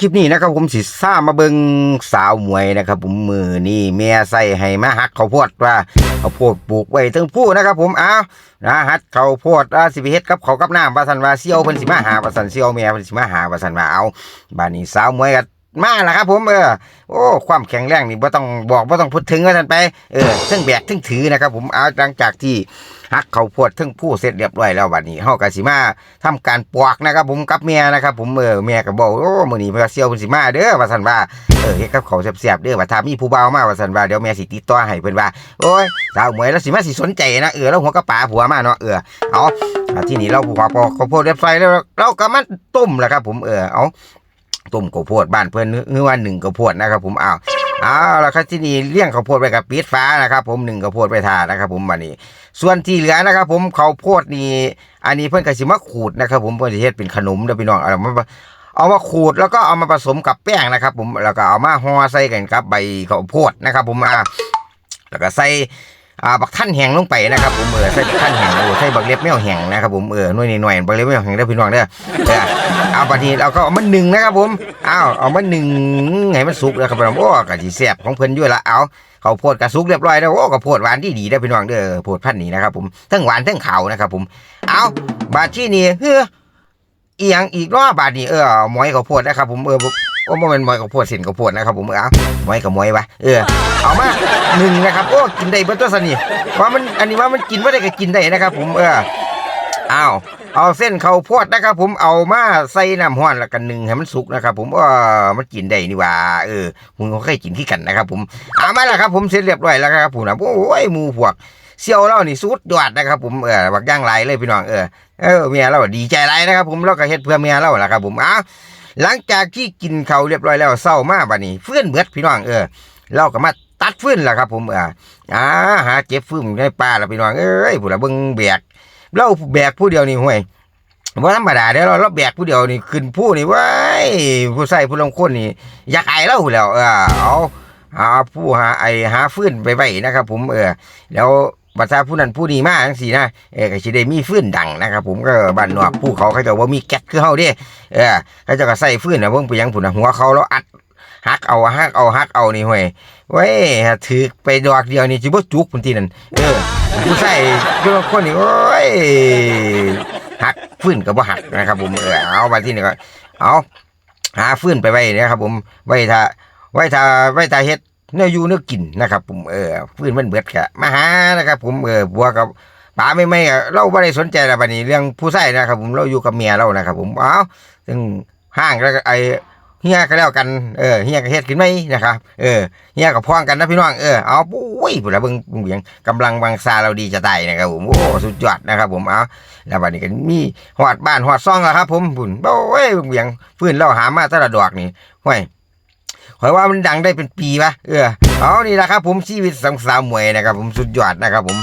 คลิปนี้นะครับผมสิซ่ามาเบิงสาวมวยนะครับ ผมมือนี่เมียใส่ให้มาหักเขาวโพดว่าข้าวโพดปลูกไว้ทั้งผู้นะครับ ผมอ้าวนะหัดข้าวโพดอาสิบเฮ็ดกับเขากับน้ำวาสันวาเซียวเพิ่นสิมาหาวาสันเซียวเมียเพิ่นสิมาหาวาสันวาเอาบ้านนี้สาวมวยกัน มาแล้วครับ ผมเออโอ้ความแข็งแรงนี่บ่ต้องบอกบ่ต้องพูดถึงว่าสันไปเออทั้งแบกทั้งถือนะครับ ผมเอาหลังจากที่หักเข้าวดทั้งผู้เสร็จเรียบร้อยแล้วบัดนี้เฮาก็สิมาทำการปอกนะครับ ผมกับเมียนะครับ ผมเออเมียก็บอกโอ้มื้อนี้พิ่นเซียวเพิ่นสิมาเด้อว่าซั่นว่าเออเฮ็ดกับเขาวแซ่บๆเด้อว่าถ้ามีผู้บ่าวมาว่าซั่นว่าเดี๋ยวแม่สิติดต่อให้เพิ่นว่าโอ้ยสาวหมวยแล้วสิมาสิสนใจนะเออแล้วหัวกระป๋าผัวมาเนาะเออเอาที่นี่เราผู้ปอกข้าวโพดเรียบร้อยแล้วเราก็มาต้มแหละครับ ผมเออเอา ต้มข้าวโพดบ้านเพิ่นนึกว่าหนึ่งข้าวโพดนะครับผมเอาเอาแล้วครับที่นี่เลี้ยงข้าวโพดไว้กับปิดฟ้านะครับ ผมหนึ่งข้าวโพดไปทานนะครับ ผมบัดนี้ ส่วนที่เหลือนะครับ ผมข้าวโพดนี่อันนี้เพิ่อนก็สิมาขูดนะครับ ผมเพิ่อนสิเฮ็ดเป็นขนมเด้อพี่น้องเอามาเอามาขูดแล้วก็เอามาผสมกับแป้งนะครับ ผมแล้วก็เอามาห่อใส่กันกับใบข้าวโพดนะครับ ผมอ่าแล้วก็ใส่ อ่าบักท่านแห้งลงไปนะครับผมเออใส่บักท่านแห้งโอ้ใส่บักเล็บแมวแห้งนะครับผมเออหน่วยหน่วยบักเล็บแมวแห้งเด้พี่น้องเด้อเออเอาบัดนี้เราก็เอามาหนึ่งนะครับผมเอาเอามาหนึ่งให้มันสุกนะครับผมโอ้ก็สิแซ่บของเพิ่นอยู่ละเอาข้าวโพดกระซุกเรียบร้อยแล้วโอ้ข้าวโพดหวานที่ดีได้พี่น้องเด้อโพดพันนี้นะครับผมทั้งหวานทั้งขาวนะครับผมเอาบาดที่นี่เฮ้ออียงอีกเนาะบาดนี้เออหมอยข้าวโพดนะครับผมเออ โอ้บ่แม่นมอยข้าวดเส้นข้าวดนะครับผมเอามอยกับมอยวะเออเอามาหนึ่งนะครับโอ้กินได้เบิดตัวสนีว่ามันอันนี้ว่ามันกินบ่ได้ก็กินได้นะครับ ผมเออเอาเอาเส้นข้าวโพดนะครับ ผมเอามาใส่น้ำห้อนแล้วกันหนึ่งให้มันสุกนะครับ ผมเออมันกินได้นี่ว่าเออมึงก็เคยกินที่กันนะครับ ผมเอามาแล้วครับ ผมเสร็จเรียบร้อยแล้วครับผมนะโอ้ยมูพวกเซี่ยวเรานี่สุดยอดนะครับ ผมเออบักย่างไรเลยพี่น้องเออเออเมียเราดีใจไรนะครับ ผมเราก็เฮ็ดเพื่อเมียเราแหละครับ ผมอ้าว หลังจากที่กินเขาเรียบร้อยแล้วเศร้ามากบัดนี้เฟื่อนเบิดพี่น้องเออเราก็มาตัดฟืนแหละครับ ผมเอออ่าหาเก็บฟื้นในป่าแล้วพี่น้องเอ้ยผู้ละเบิ่งแบกเราแบกผู้เดียวนี่ห่วยว่าธรรมดาเด้อเราเราแบกผู้เดียวนี่ขึ้นผู้นี่ว้ายผู้ใส่ผู้ลงคนนี่อยากไอายเราแล้วเออเอาหาผู้หาไอหาฟื้นไปไว้นะครับ ผมเออแล้ว บัตราผู้นั้นผู้นี้มาจังซี่นะเออก็สิได้มีฟื้นดังนะครับ ผมก็บ้านนอกผู้เขาเขาจะว่ามีแก๊สคือเฮาเด้เออเขาจะก็ใส่ฟื้นนะเบิ่งไปยังพุ่นนะหัวเขาแล้วอัดหักเอาหักเอาหักเอานี่ห้วยเว้ยถือไปดอกเดียวนี่สิบ่จุกพุ่นทีนั่นเออผู้ใส่คือคนนี่โอ้ยหักฟื้นก็บ่หักนะครับ ผมเออเอาบัดที่นี่ก็เอาหาฟื้นไปไว้นะครับผมไว้ถ้าไว้ถ้าไว้ถ้าเฮ็ด เนื้อยู่เนื้อกินนะครับผมเออฟื้นมันเบิดกะมาหานะครับ ผมเออบัวกับป๋าไม่ไม่อะเราไม่ได้สนใจอะไรบัดนี้เรื่องผู้ใส่นะครับ ผมเราอยู่กับเมียเรานะครับ ผมเอ้าซึ่งห้างแล้วไอเฮียก็แล้วกัน เออ เฮียก็เฮ็ดขึ้นไหมนะครับ เออ เฮียกับพ้องกันนะพี่น้อง เออ เอาปุ้ยผู้ใดเบิ่งเบียงกำลังวังซาเราดีจะตายนะครับผม โอ้ สุดยอดนะครับผม เอาแล้วบัดนี้ก็มีหอดบ้านหอดซ่องแล้วครับ ผมบุญโอ้ยเบียงฟื้นเราหามาตละดอกนี่ห้วย ขอยว่ามันดังได้เป็นปีปะเออเอานี่แหละครับผมชีวิตสองสาวมวยนะครับผมสุดยอดนะครับผม